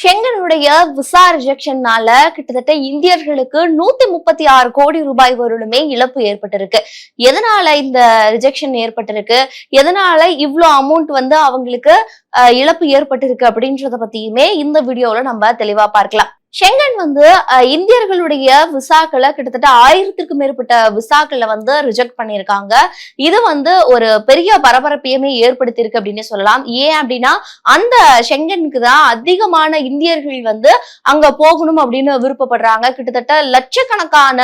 ஷெங்கனுடைய visa ரிஜெக்ஷன்னால கிட்டத்தட்ட இந்தியர்களுக்கு நூத்தி முப்பத்தி ஆறு கோடி ரூபாய் வருடமே இழப்பு ஏற்பட்டிருக்கு. எதனால இந்த ரிஜெக்ஷன் ஏற்பட்டிருக்கு? எதனால இவ்வளோ அமௌண்ட் வந்து அவங்களுக்கு இழப்பு ஏற்பட்டிருக்கு அப்படின்றத பத்தியுமே இந்த வீடியோல நம்ம தெளிவா பார்க்கலாம். ஷெங்கன் வந்து இந்தியர்களுடைய விசாக்களை கிட்டத்தட்ட ஆயிரத்திற்கும் மேற்பட்ட விசாக்களை வந்து ரிஜெக்ட் பண்ணியிருக்காங்க. இது வந்து ஒரு பெரிய பரபரப்பையுமே ஏற்படுத்தியிருக்கு அப்படின்னு சொல்லலாம். ஏன் அப்படின்னா அந்த ஷெங்கனுக்கு தான் அதிகமான இந்தியர்கள் வந்து அங்க போகணும் அப்படின்னு விருப்பப்படுறாங்க. கிட்டத்தட்ட லட்சக்கணக்கான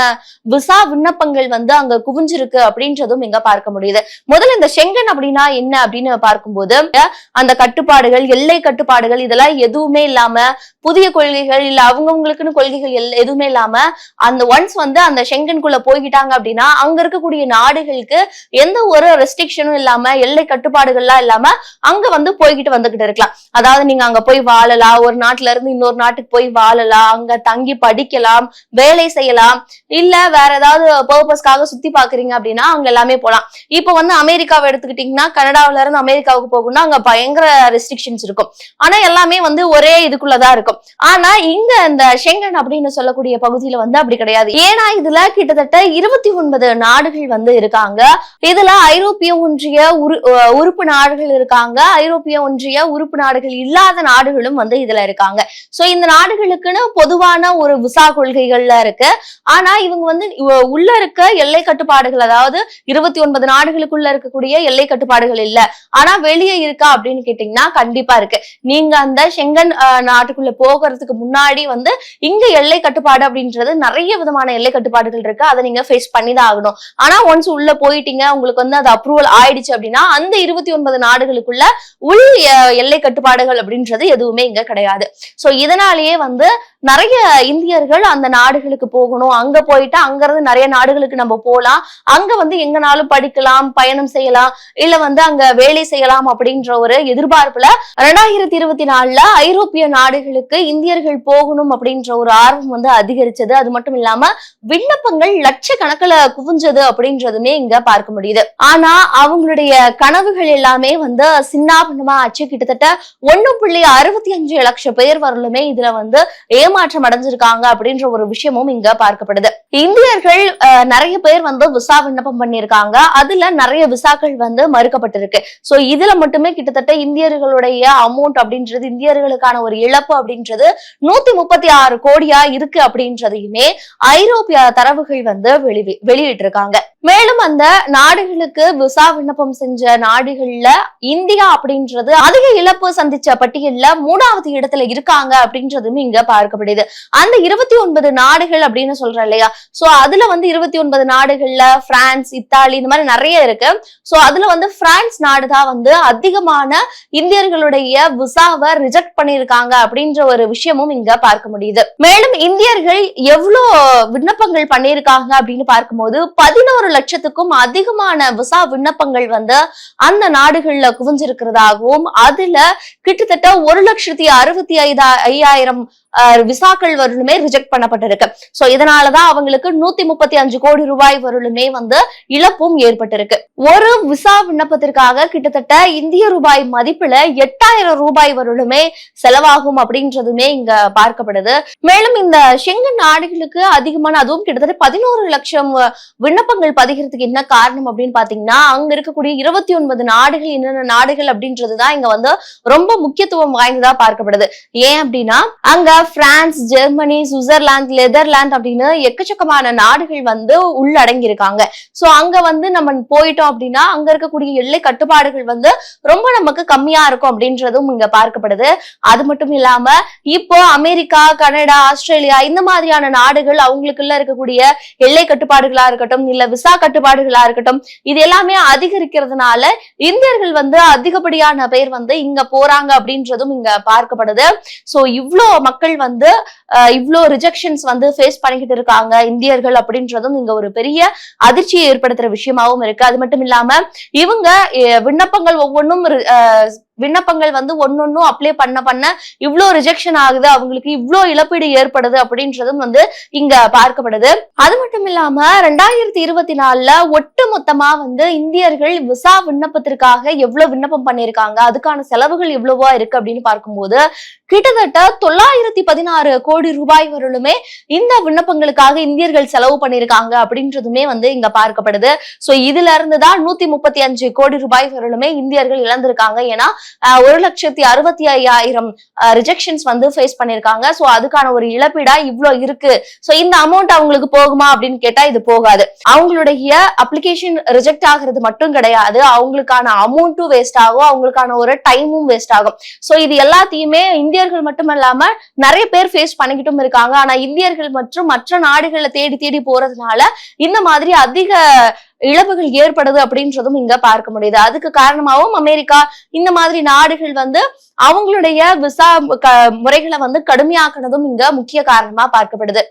விசா விண்ணப்பங்கள் வந்து அங்க குவிஞ்சிருக்கு அப்படின்றதும் இங்க பார்க்க முடியுது. முதல்ல இந்த ஷெங்கன் அப்படின்னா என்ன அப்படின்னு பார்க்கும்போது அந்த கட்டுப்பாடுகள் எல்லை கட்டுப்பாடுகள் இதெல்லாம் எதுவுமே இல்லாம புதிய கொள்கைகள் இல்ல அவங்கவுங்களுக்குன்னு கொள்கைகள் எதுவுமே இல்லாம அந்த ஒன்ஸ் வந்து அந்த ஷெங்கனுக்குள்ள போய்கிட்டாங்க அப்படின்னா அங்க இருக்கக்கூடிய நாடுகளுக்கு எந்த ஒரு ரெஸ்ட்ரிக்ஷனும் இல்லாம எல்லை கட்டுப்பாடுகள்லாம் இல்லாம அங்க வந்து போய்கிட்டு வந்துகிட்டு இருக்கலாம். அதாவது நீங்க அங்க போய் வாழலாம் ஒரு நாட்டுல இருந்து இன்னொரு நாட்டுக்கு போய் வாழலாம் அங்க தங்கி படிக்கலாம் வேலை செய்யலாம் இல்ல வேற ஏதாவது பர்பஸ்க்காக சுத்தி பாக்குறீங்க அப்படின்னா அங்க எல்லாமே போலாம். இப்ப வந்து அமெரிக்காவை எடுத்துக்கிட்டீங்கன்னா கனடாவுல இருந்து அமெரிக்காவுக்கு போகணும்னா அங்க பயங்கர ரெஸ்ட்ரிக்ஷன்ஸ் இருக்கும். ஆனா எல்லாமே வந்து ஒரே இதுக்குள்ளதான் இருக்கும். ஆனா இங்க இந்த ஷெங்கன் அப்படின்னு சொல்லக்கூடிய பகுதியில வந்து அப்படி கிடையாது. ஏன்னா இதுல கிட்டத்தட்ட இருபத்தி ஒன்பது நாடுகள் வந்து இருக்காங்க. இதுல ஐரோப்பிய ஒன்றிய உறுப்பு நாடுகள் இருக்காங்க. ஐரோப்பிய ஒன்றிய உறுப்பு நாடுகள் இல்லாத நாடுகளும் வந்து இதுல இருக்காங்க. சோ இந்த நாடுகளுக்குன்னு பொதுவான ஒரு விசா கொள்கைகள்ல இருக்கு. ஆனா இவங்க வந்து உள்ள இருக்க எல்லை கட்டுப்பாடுகள் அதாவது இருபத்தி ஒன்பது நாடுகளுக்குள்ள இருக்கக்கூடிய எல்லை கட்டுப்பாடுகள் இல்ல. ஆனா வெளியே இருக்கா அப்படின்னு கேட்டீங்கன்னா கண்டிப்பா இருக்கு. நீங்க அந்த செங்கன் நாட்டுக்குள்ள போகிறதுக்கு முன்னாடி வந்து இங்க எல்லை கட்டுப்பாடு அப்படின்றது நிறைய விதமான எல்லை கட்டுப்பாடுகள் இருக்கு. அதை நீங்க ஃபேஸ் பண்ணி தான் ஆகணும். ஆனா ஒன்ஸ் உள்ள போயிட்டீங்க உங்களுக்கு வந்து அது அப்ரூவல் ஆயிடுச்சு அப்படின்னா அந்த இருபத்தி ஒன்பது நாடுகளுக்குள்ள உள் எல்லை கட்டுப்பாடுகள் அப்படின்றது எதுவுமே இங்க கிடையாது. சோ இதனாலேயே வந்து நிறைய இந்தியர்கள் அந்த நாடுகளுக்கு போகணும். அங்க போயிட்டு அங்க இருந்து நிறைய நாடுகளுக்கு நம்ம போகலாம் அங்க வந்து எங்கனாலும் படிக்கலாம் பயணம் செய்யலாம் இல்ல வந்து அங்க வேலை செய்யலாம் அப்படின்ற ஒரு எதிர்பார்ப்புல ரெண்டாயிரத்தி இருபத்தி நாலுல ஐரோப்பிய நாடுகளுக்கு இந்தியர்கள் போகணும் அப்படின்ற ஒரு ஆர்வம் வந்து அதிகரிச்சது. அது மட்டும் இல்லாம விண்ணப்பங்கள் லட்சக்கணக்கில் குவிஞ்சது அப்படின்றதுமே இங்க பார்க்க முடியுது. ஆனா அவங்களுடைய கனவுகள் எல்லாமே வந்து சின்னாபின்னமா ஆச்சு. கிட்டத்தட்ட ஒன்னு புள்ளி அறுபத்தி அஞ்சு லட்சம் பேர் வரலுமே இதுல வந்து ஏமாற்றம் அடைஞ்சிருக்காங்க அப்படின்ற ஒரு விஷயமும் இங்க பார்க்கப்படுது. இந்தியர்கள் நிறைய பேர் வந்து விசா விண்ணப்பம் பண்ணியிருக்காங்க. அதுல நிறைய விசாக்கள் வந்து மறுக்கப்பட்டிருக்கு. சோ இதுல மட்டுமே கிட்டத்தட்ட இந்தியர்களுடைய அமௌண்ட் அப்படின்றது இந்தியர்களுக்கான ஒரு இழப்பு அப்படின்றது நூத்தி முப்பத்தி ஆறு கோடியா இருக்கு அப்படின்றதையுமே ஐரோப்பிய தரவுகள் வந்து வெளி வெளியிட்டிருக்காங்க. மேலும் அந்த நாடுகளுக்கு விசா விண்ணப்பம் செஞ்ச நாடுகள்ல இந்தியா அப்படின்றது அதிக இழப்பு சந்திச்ச பட்டியல்ல மூணாவது இடத்துல இருக்காங்க அப்படின்றதும் இங்க பார்க்கப்படுது. அந்த இருபத்தி ஒன்பது நாடுகள் அப்படின்னு சொல்றேன் இல்லையா? சோ அதுல வந்து இருபத்தி ஒன்பது நாடுகள்ல பிரான்ஸ் இத்தாலி இந்த மாதிரி நிறைய இருக்கு. சோ அதுல வந்து பிரான்ஸ் நாடு தான் வந்து அதிகமான இந்தியர்களுடைய விசாவை ரிஜெக்ட் பண்ணியிருக்காங்க அப்படின்ற ஒரு விஷயமும் இங்க பார்க்க முடியுது. மேலும் இந்தியர்கள் எவ்வளோ விண்ணப்பங்கள் பண்ணியிருக்காங்க அப்படின்னு பார்க்கும்போது பதினோரு லட்சத்துக்கும் அதிகமான விசா விண்ணப்பங்கள் வந்து அந்த நாடுகள்ல குவிஞ்சிருக்கிறதாகவும் அதுல கிட்டத்தட்ட ஒரு லட்சத்தி அறுபத்தி ஐதா ஐயாயிரம் விசாக்கள் வரலுமே ரிஜெக்ட் பண்ணப்பட்டிருக்கு. சோ இதனாலதான் அவங்களுக்கு நூத்தி முப்பத்தி அஞ்சு கோடி ரூபாய் வருலுமே வந்து இழப்பும் ஏற்பட்டிருக்கு. ஒரு விசா விண்ணப்பத்திற்காக கிட்டத்தட்ட இந்திய ரூபாய் மதிப்புல எட்டாயிரம் ரூபாய் வருலுமே செலவாகும் அப்படின்றதுமே இங்க பார்க்க பார்க்கப்படுது மேலும் இந்த ஷெங்கன் நாடுகளுக்கு அதிகமான அதுவும் கிட்டத்தட்ட பதினோரு லட்சம் விண்ணப்பங்கள் பதிகிறதுக்கு என்ன காரணம் அப்படின்னு பாத்தீங்கன்னா அங்க இருக்கக்கூடிய இருபத்தி ஒன்பது நாடுகள் என்னென்ன நாடுகள் அப்படின்றதுதான் இங்க வந்து ரொம்ப முக்கியத்துவம் வாய்ந்ததா பார்க்கப்படுது. ஏன் அப்படின்னா அங்க பிரான்ஸ் ஜெர்மனி சுவிட்சர்லாந்து நெதர்லாந்து அப்படின்னு எக்கச்சக்கமான நாடுகள் வந்து உள்ளடங்கி இருக்காங்க சோ அங்க வந்து நம்ம போயிட்டோம் அப்படின்னா அங்க இருக்கக்கூடிய எல்லை கட்டுப்பாடுகள் வந்து ரொம்ப நமக்கு கம்மியா இருக்கும் அப்படின்றதும் இங்க பார்க்கப்படுது. அது மட்டும் இல்லாம இப்போ அமெரிக்கா கனடா ஆஸ்திரேலியா இந்த மாதிரியான நாடுகள் அவங்களுக்குள்ள இருக்கக்கூடிய எல்லை கட்டுப்பாடுகளா இருக்கட்டும் இல்ல விசா கட்டுப்பாடுகளா இருக்கட்டும் இது எல்லாமே அதிகரிக்கிறதுனால இந்தியர்கள் வந்து அதிகப்படியான பேர் வந்து இங்க போறாங்க அப்படின்றதும் இங்க பார்க்கப்படுது. சோ இவ்ளோ மக்கள் வந்து இவ்வளோ ரிஜெக்ஷன்ஸ் வந்து ஃபேஸ் பண்ணிக்கிட்டு இருக்காங்க இந்தியர்கள் அப்படின்றதும் இங்க ஒரு பெரிய அதிர்ச்சியை ஏற்படுத்துற விஷயமாவும் இருக்கு. அது மட்டும் இல்லாம இவங்க விண்ணப்பங்கள் ஒவ்வொன்றும் விண்ணப்பங்கள் வந்து ஒன்னொன்னும் அப்ளை பண்ண பண்ண இவ்வளோ ரிஜெக்ஷன் ஆகுது அவங்களுக்கு இவ்வளோ இழப்பீடு ஏற்படுது அப்படின்றதும் வந்து இங்க பார்க்கப்படுது. அது மட்டும் இல்லாம ரெண்டாயிரத்தி இருபத்தி நாலுல ஒட்டு மொத்தமா வந்து இந்தியர்கள் விசா விண்ணப்பத்திற்காக எவ்வளவு விண்ணப்பம் பண்ணியிருக்காங்க அதுக்கான செலவுகள் எவ்வளவா இருக்கு அப்படின்னு பார்க்கும்போது கிட்டத்தட்ட தொள்ளாயிரத்தி பதினாறு கோடி ரூபாய் வரலுமே இந்த விண்ணப்பங்களுக்காக இந்தியர்கள் செலவு பண்ணிருக்காங்க அப்படின்றதுமே வந்து இங்க பார்க்கப்படுது. சோ இதுல இருந்து தான் நூத்தி முப்பத்தி அஞ்சு கோடி ரூபாய் வரலுமே இந்தியர்கள் இழந்திருக்காங்க. ஏன்னா ஒரு லட்சத்தி அறுபத்தி ஐயாயிரம் ரிஜெக்ஷன்ஸ் வந்து ஃபேஸ் பண்ணிருக்காங்க. சோ அதுக்கான ஒரு இழப்பீடா இவ்ளோ இருக்கு. சோ இந்த அமௌண்ட் அவங்களுக்கு போகுமா அப்படின்னு கேட்டா இது போகாது. அவங்களுடைய அப்ளிகேஷன் ரிஜெக்ட் ஆகுறது மட்டும் கிடையாது. அவங்களுக்கான அமௌண்ட்டும் வேஸ்ட் ஆகும். அவங்களுக்கான ஒரு டைமும் வேஸ்ட் ஆகும். சோ இது எல்லாத்தையுமே இந்தியர்கள் மட்டும் இல்லாம நிறைய பேர் ஃபேஸ் பண்ணிக்கிட்டும் இருக்காங்க. ஆனா இந்தியர்கள் மற்றும் மற்ற நாடுகளை தேடி தேடி போறதுனால இந்த மாதிரி அதிக இழப்புகள் ஏற்படுது அப்படின்றதும் இங்க பார்க்க முடியுது. அதுக்கு காரணமாகவும் அமெரிக்கா இந்த மாதிரி நாடுகள் வந்து அவங்களுடைய விசா க- முறைகளை வந்து கடுமையாக்குனதும் இங்க முக்கிய காரணமா பார்க்கப்படுது.